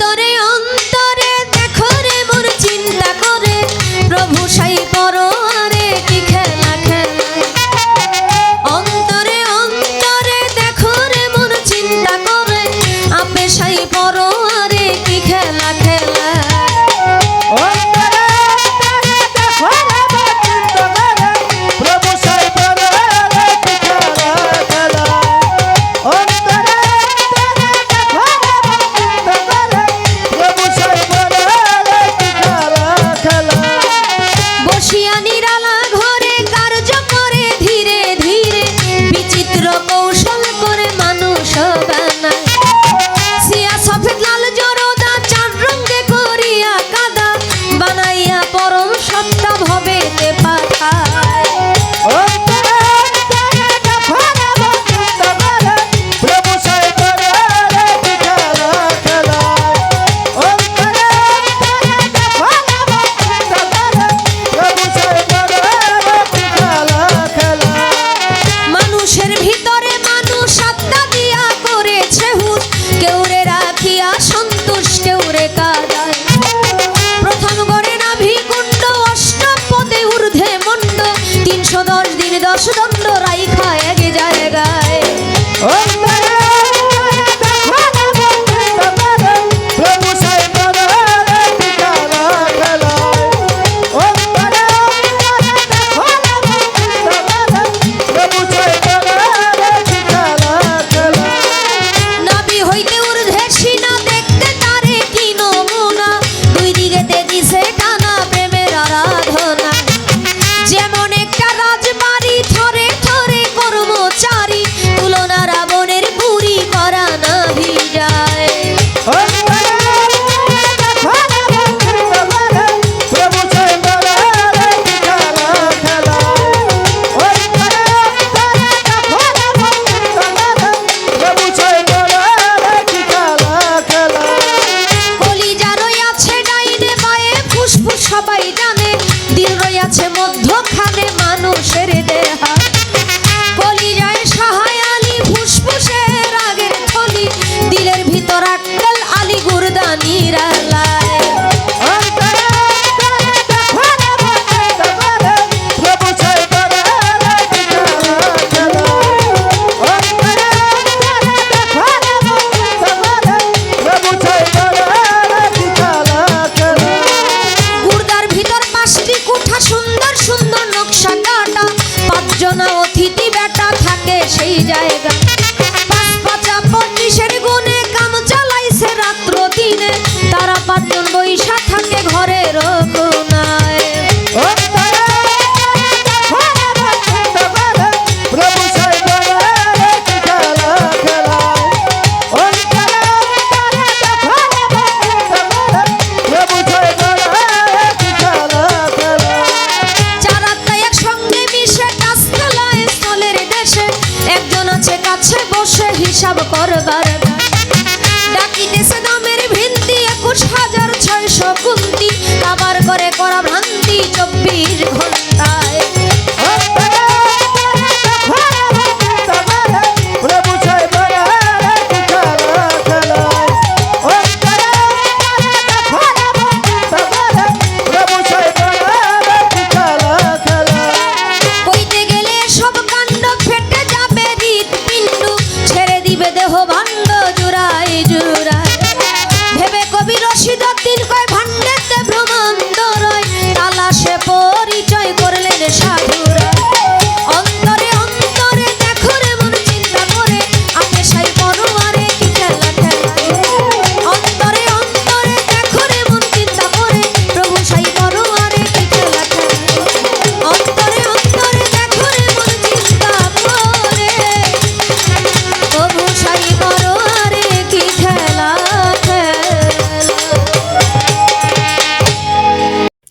victoria সেই জায়গা। সব করবার। ডাকিতেছে দামের ভিন্তি একুশ হাজার ছয়শো কুন্তি। কাবার করে Deixa